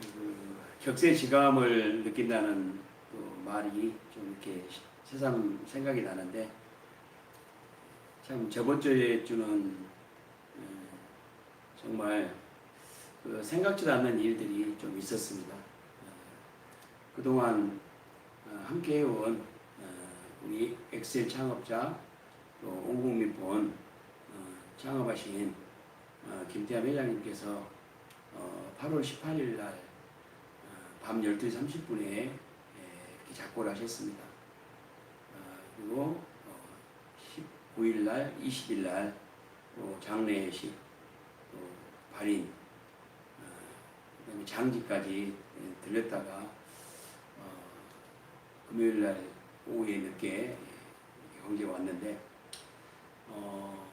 그 격세 지감을 느낀다는 그 말이 좀 이렇게 새삼 생각이 나는데 참 저번 주에 주는 에, 정말 그 생각지도 않는 일들이 좀 있었습니다. 어, 그동안 어, 함께 해온 어, 우리 엑셀 창업자 또 온국민본 어, 창업하신 어, 김태환 회장님께서 어, 8월 18일 날 어, 밤 12시 30분에 이렇게 작고를 하셨습니다. 어, 그리고 어, 19일 날, 20일 날, 또 장례식, 또 발인, 어, 그다음에 장지까지 예, 들렸다가 어, 금요일 날 오후에 늦게 예, 광주에 왔는데 어,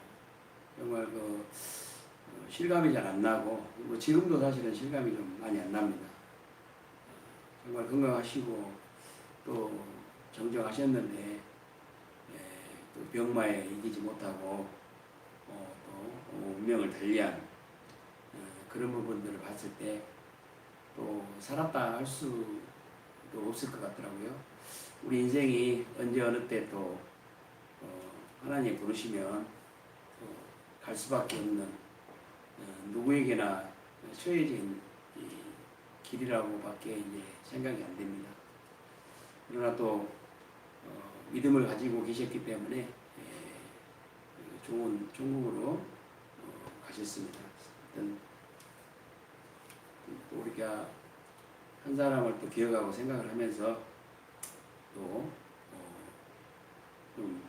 정말 그 어, 실감이 잘 안 나고 뭐 지금도 사실은 실감이 좀 많이 안 납니다. 어, 정말 건강하시고 또 정정하셨는데 예, 또 병마에 이기지 못하고 어, 또 운명을 달리한 어, 그런 부분들을 봤을 때 또 살았다 할 수도 없을 것 같더라고요. 우리 인생이 언제 어느 때또 어, 하나님 부르시면 또갈 수밖에 없는 어, 누구에게나 처해진 이 길이라고밖에 이제 생각이 안 됩니다. 그러나 또 어, 믿음을 가지고 계셨기 때문에 예, 좋은 종국으로 어, 가셨습니다. 어떤 또 우리가 한 사람을 또 기억하고 생각을 하면서 또 어, 좀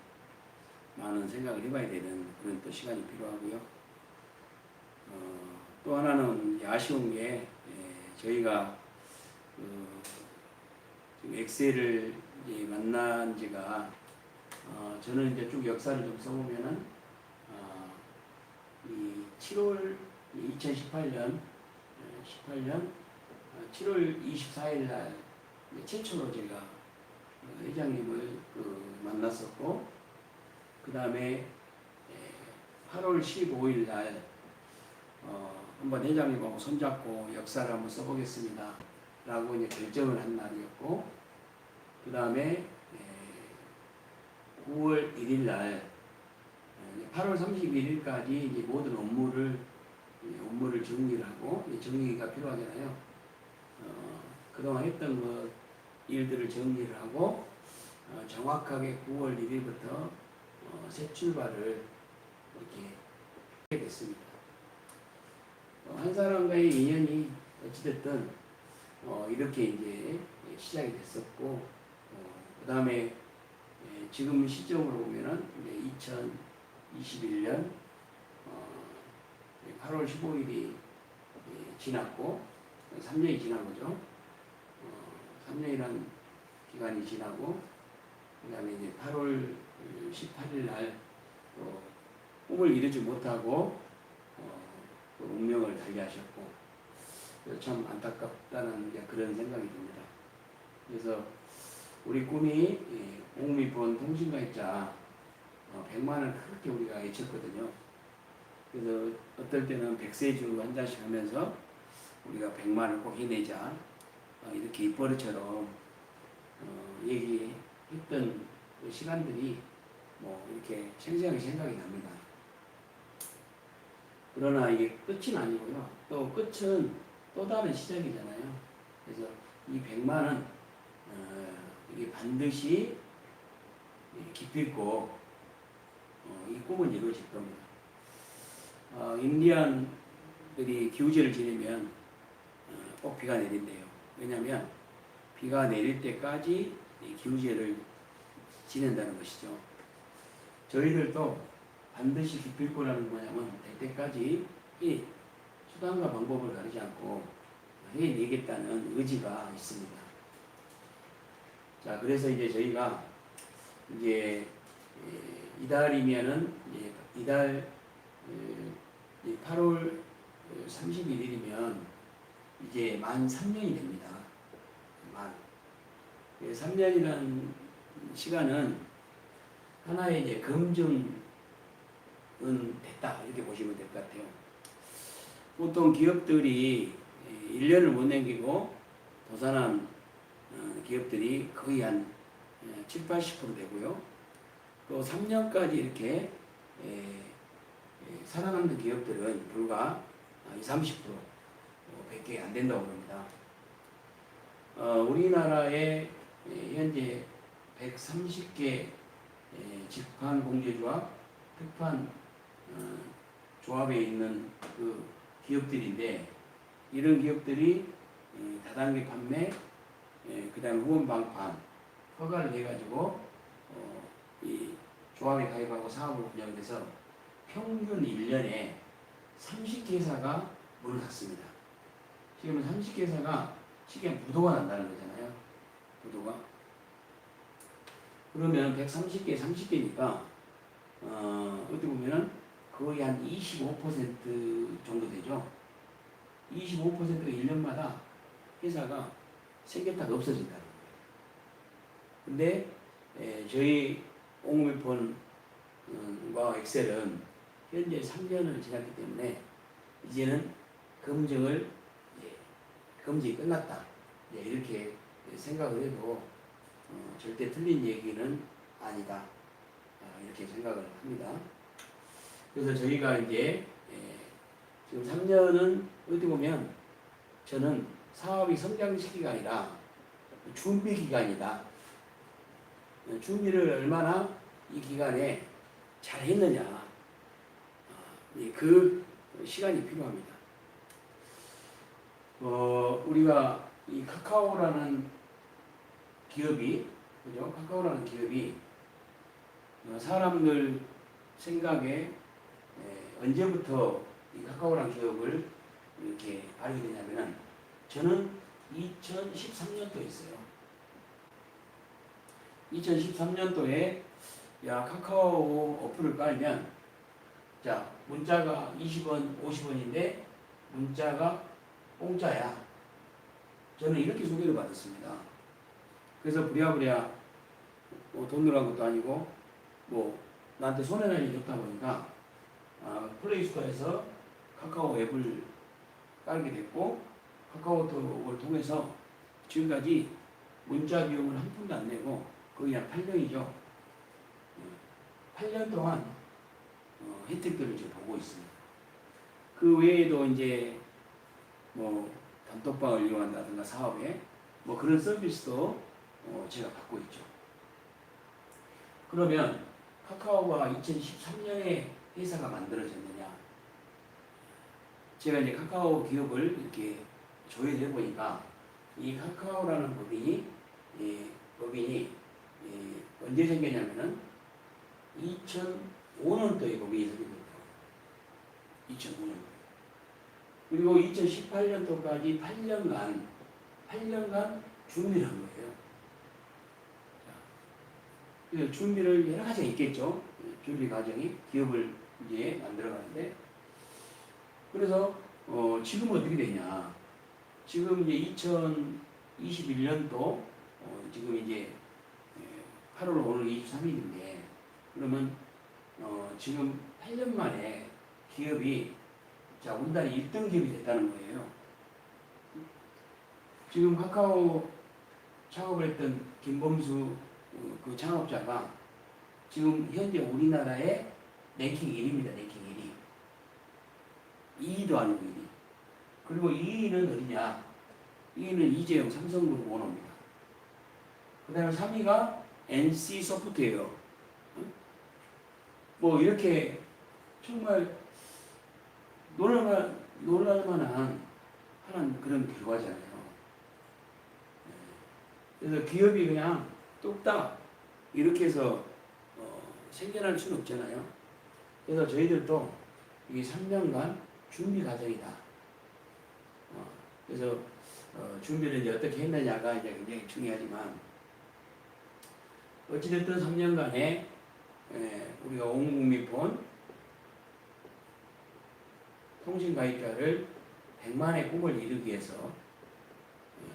많은 생각을 해봐야 되는 그런 또 시간이 필요하고요. 어, 또 하나는 아쉬운 게 예, 저희가 그 지금 엑셀을 이제 만난 지가 어, 저는 이제 쭉 역사를 좀 써보면은 어, 이 7월 2018년 18년 7월 24일 날 최초로 제가 어, 회장님을 그 만났었고 그 다음에 8월 15일 날 어, 한번 회장님하고 손잡고 역사를 한번 써보겠습니다. 라고 이제 결정을 한 날이었고 그 다음에 9월 1일 날 8월 31일까지 이제 모든 업무를 이제 업무를 정리를 하고 정리가 필요하잖아요. 어, 그동안 했던 것 일들을 정리를 하고 어, 정확하게 9월 1일부터 어, 새 출발을 이렇게 하게 됐습니다. 어, 한 사람과의 인연이 어찌됐든 어, 이렇게 이제 시작이 됐었고 어, 그 다음에 지금 시점으로 보면은 이제 2021년 어, 8월 15일이 지났고 3년이 지난 거죠. 어, 3년이란 기간이 지나고 그 다음에 이제 8월 18일 날또 꿈을 이루지 못하고 어, 또 운명을 달리하셨고 그래서 참 안타깝다는 그런 생각이 듭니다. 그래서 우리 꿈이 공미본 통신가입자 어, 100만 원을 그렇게 우리가 외쳤거든요. 그래서 어떨 때는 백세주 한 잔씩 하면서 우리가 100만 원을 꼭 해내자 어, 이렇게 입버릇처럼 어, 얘기했던 그 시간들이 뭐 이렇게 생생하게 생각이 납니다. 그러나 이게 끝은 아니고요. 또 끝은 또 다른 시작이잖아요. 그래서 이 100만 원 어, 이게 반드시 기필코 어, 이 꿈은 이루어질 겁니다. 어, 인디안들이 기우제를 지내면 어, 꼭 비가 내린대요. 왜냐하면 비가 내릴 때까지 이 기우제를 지낸다는 것이죠. 저희들도 반드시 기필코라는 뭐냐면 될 때까지 이 수단과 방법을 가리지 않고 해내겠다는 의지가 있습니다. 자, 그래서 이제 저희가 이제 에, 이달이면은 이달 에, 이 8월 31일이면 이제 만 3년이 됩니다. 만. 3년이라는 시간은 하나의 이제 검증 은 됐다 이렇게 보시면 될 것 같아요. 보통 기업들이 1년을 못 남기고 도산한 어, 기업들이 거의 한 예, 7, 80% 되고요. 또 3년까지 이렇게 에, 에, 살아남는 기업들은 불과 20, 30% 어, 밖에 안 된다고 합니다. 어, 우리나라에 에, 현재 130개 직판 공제조합, 특판 어, 조합에 있는 그 기업들인데 이런 기업들이 에, 다단계 판매, 그 다음에 후원 방판 허가를 해가지고 어, 이 조합에 가입하고 사업을 운영해서 평균 1년에 30개사가 문을 닫습니다. 지금 30개사가 지금 부도가 난다는 거잖아요. 부도가. 그러면 130개, 30개니까 어, 어떻게 보면은 거의 한 25% 정도 되죠. 25%가 1년마다 회사가 생겼다가 없어진다는 거예요. 근데 에, 저희 옹물폰과 엑셀은 현재 3년을 지났기 때문에 이제는 검증을 이제 검증이 끝났다. 이제 이렇게 생각을 해도 어, 절대 틀린 얘기는 아니다. 아, 이렇게 생각을 합니다. 그래서 저희가 이제 에, 지금 3년은 어떻게 보면 저는 사업이 성장 시기가 아니라 준비 기간이다. 준비를 얼마나 이 기간에 잘 했느냐. 아, 예, 그 시간이 필요합니다. 어, 우리가 이 카카오라는 기업이, 그죠? 카카오라는 기업이 어, 사람들 생각에 에, 언제부터 이 카카오라는 기업을 이렇게 알게 되냐면은 저는 2013년도에 있어요. 2013년도에 야 카카오 어플을 깔면 자 문자가 20원, 50원인데 문자가 공짜야. 저는 이렇게 소개를 받았습니다. 그래서 부랴부랴 뭐 돈 들어간 것도 아니고 뭐 나한테 일이 없다 보니까 아, 플레이스토어에서 카카오 앱을 깔게 됐고 카카오톡을 통해서 지금까지 문자 비용을 한 푼도 안 내고 거의 한 8년이죠. 8년 동안 어, 혜택들을 지금 보고 있습니다. 그 외에도 이제 뭐 단톡방을 이용한다든가 사업에 뭐 그런 서비스도 어, 제가 받고 있죠. 그러면 카카오가 2013년에 회사가 만들어졌느냐? 제가 이제 카카오 기업을 이렇게 조회해 보니까 이 카카오라는 법인이 이 법인이 이 언제 생겼냐면은 2005년도에 법인이 생겼거든요. 2005년. 그리고 2018년도까지 8년간 8년간 준비를 한 거예요. 준비를 여러 가지가 있겠죠. 준비 과정이 기업을 이제 만들어가는데 그래서 어, 지금 어떻게 되냐? 지금 이제 2021년도 어, 지금 이제 8월 오늘 23일인데 그러면 어, 지금 8년 만에 기업이 자 우리나라 1등 기업이 됐다는 거예요. 지금 카카오 창업을 했던 김범수 어, 그 창업자가 지금 현재 우리나라의 랭킹 1위입니다. 랭킹 1위. 2위도 아니고 1위. 그리고 2위는 어디냐? 2위는 이재용 삼성그룹 오너입니다. 그 다음에 3위가 NC 소프트웨어. 응? 뭐 이렇게 정말 놀랄만, 놀랄만한 하는 그런 결과잖아요. 네. 그래서 기업이 그냥 뚝딱 이렇게 해서 어, 생겨날 수는 없잖아요. 그래서 저희들도 이게 3년간 준비 과정이다. 어, 그래서 어, 준비를 이제 어떻게 했느냐가 이제 굉장히 중요하지만 어찌됐든 3년간에 에, 우리가 온국민폰 통신 가입자를 100만의 꿈을 이루기 위해서 에,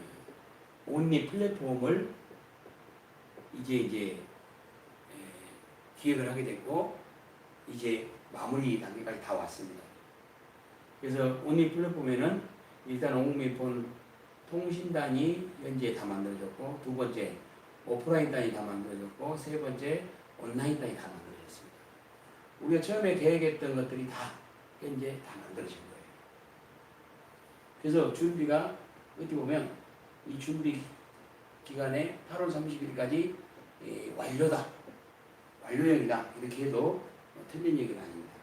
온리 플랫폼을 이제 이제 에, 기획을 하게 됐고 이제 마무리 단계까지 다 왔습니다. 그래서 온리 플랫폼에는 일단 옥미폰 통신단이 현재 다 만들어졌고 두 번째 오프라인 단이 다 만들어졌고 세 번째 온라인 단이 다 만들어졌습니다. 우리가 처음에 계획했던 것들이 다 현재 다 만들어진 거예요. 그래서 준비가 어떻게 보면 이 준비 기간에 8월 30일까지 완료다, 완료형이다 이렇게 해도 틀린 얘기는 아닙니다.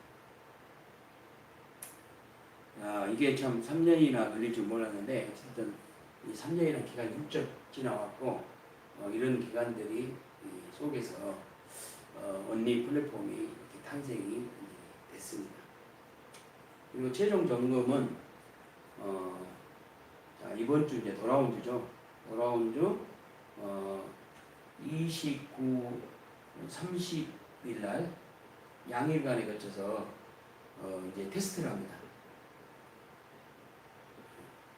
아, 이게 참 3년이나 걸릴 줄 몰랐는데 어쨌든 이 3년이라는 기간이 훌쩍 지나왔고 어, 이런 기간들이 이 속에서 어, 언니 플랫폼이 이렇게 탄생이 됐습니다. 그리고 최종 점검은 어, 자, 이번 주 이제 돌아온 주죠. 돌아온 주 어, 29, 30일 날 양일간에 거쳐서 어, 이제 테스트를 합니다.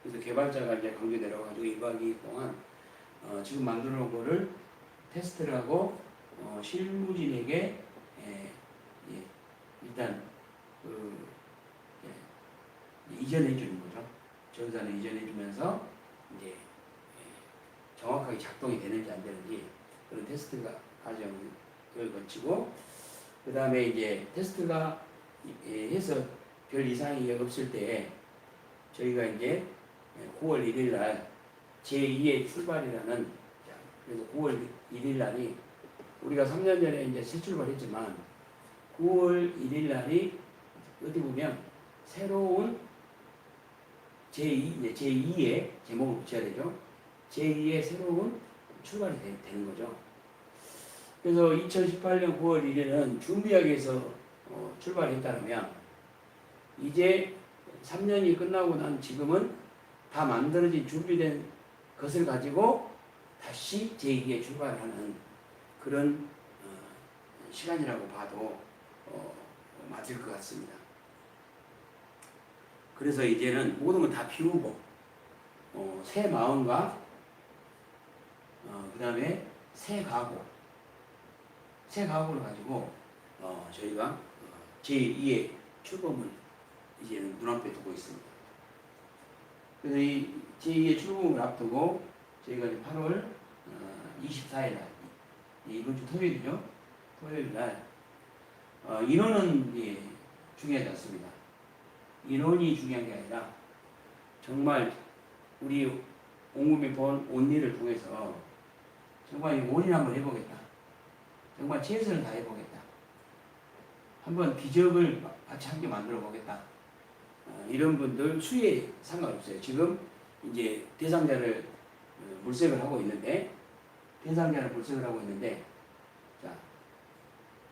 그래서 개발자가 이제 광주 내려가지고 1박 2일 동안 어, 지금 만들어 놓은 거를 테스트를 하고 어, 실무진에게 예, 예, 일단 그 예, 이전해 주는 거죠. 전산을 이전해 주면서 이제 예, 정확하게 작동이 되는지 안 되는지 그런 테스트가 과정을 거치고 그 다음에 이제 테스트가 예, 해서 별 이상이 없을 때 저희가 이제 9월 1일 날 제2의 출발이라는 자, 그래서 9월 1일 날이 우리가 3년 전에 이제 새 출발했지만 9월 1일 날이 어디 보면 새로운 제2 이제 제2의 제목을 붙여야 되죠. 제2의 새로운 출발이 되, 는 거죠. 그래서 2018년 9월 1일은 준비하기 위해서 어, 출발했다면 이제 3년이 끝나고 난 지금은 다 만들어진 준비된 것을 가지고 다시 제2의 출발하는 그런 어, 시간이라고 봐도 어, 맞을 것 같습니다. 그래서 이제는 모든 건 다 비우고 어, 새 마음과 어, 그 다음에 새 각오 새 각오를 가지고 어, 저희가 어, 제2의 출범을 이제는 눈앞에 두고 있습니다. 그래서 이 제2의 출범을 앞두고 저희가 이제 8월 어, 24일 날 이번 주 토요일이죠. 토요일 날 어, 인원은 예, 중요하지 않습니다. 인원이 중요한 게 아니라 정말 우리 옹금이 본 온리를 통해서 정말 이 원인 한번 해보겠다. 정말 최선을 다해 보겠다. 한번 기적을 같이 함께 만들어 보겠다. 어, 이런 분들 수에 상관없어요. 지금 이제 대상자를 어, 물색을 하고 있는데 대상자를 물색을 하고 있는데 자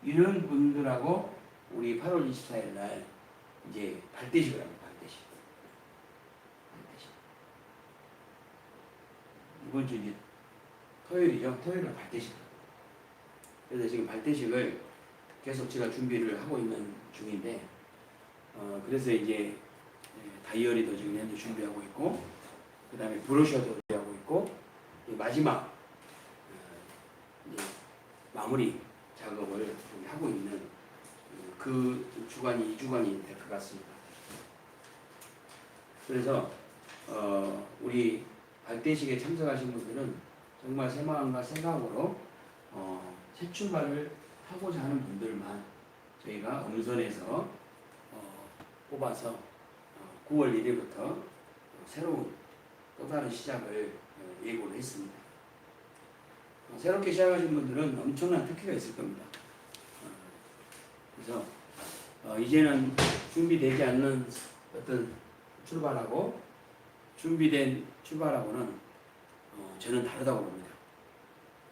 이런 분들하고 우리 8월 24일 날 이제 발대식을 합니다. 발대식. 이번 주 이제 토요일이죠. 토요일은 발대식. 그래서 지금 발대식을 계속 제가 준비를 하고 있는 중인데 어 그래서 이제 예, 다이어리도 지금 현재 준비하고 있고 그 다음에 브로셔도 준비하고 있고 이 마지막 어, 이제 마무리 작업을 하고 있는 그 주간이 이 주간이 될 것 같습니다. 그래서 어 우리 발대식에 참석하신 분들은 정말 새 마음과 생각으로 어, 새 출발을 하고자 하는 분들만 저희가 음선에서 어, 뽑아서 어, 9월 1일부터 새로운 또 다른 시작을 어, 예고를 했습니다. 어, 새롭게 시작하신 분들은 엄청난 특혜가 있을 겁니다. 어, 그래서 어, 이제는 준비되지 않는 어떤 출발하고 준비된 출발하고는 어, 저는 다르다고 봅니다.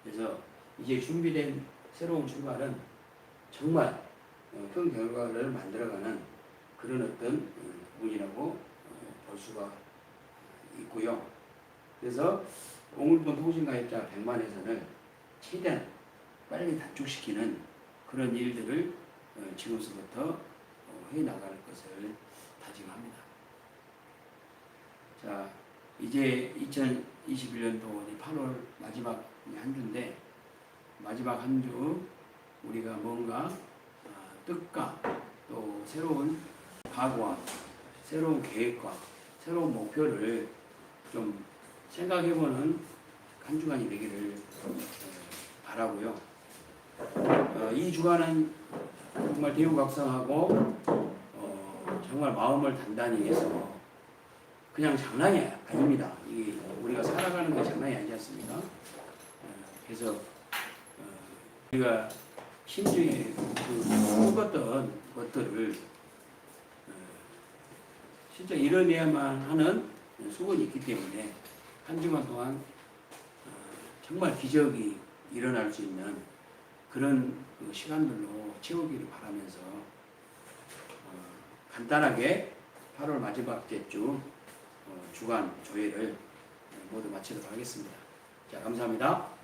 그래서 이제 준비된 새로운 출발은 정말 어, 큰 결과를 만들어가는 그런 어떤 어, 부분이라고 어, 볼 수가 있고요. 그래서 옹울본 통신가입자 100만 회선을 최대한 빨리 단축시키는 그런 일들을 어, 지금서부터 어, 해 나갈 것을 다짐합니다. 자, 이제 2021년도 8월 마지막 한 주인데 마지막 한 주 우리가 뭔가 아, 뜻과 또 새로운 각오와 새로운 계획과 새로운 목표를 좀 생각해보는 한 주간이 되기를 어, 바라고요. 어, 이 주간은 정말 대우각성하고 어, 정말 마음을 단단히 해서 그냥 장난이 아닙니다. 이게 우리가 살아가는 게 장난이 아니지 않습니까? 어, 그래서 어, 우리가 심중에 그 꿈꿨던 것들을 어, 진짜 이뤄내야만 하는 수건이 있기 때문에 한 주간 동안 어, 정말 기적이 일어날 수 있는 그런 그 시간들로 채우기를 바라면서 어, 간단하게 8월 마지막 주 어, 주간 조회를 모두 마치도록 하겠습니다. 자, 감사합니다.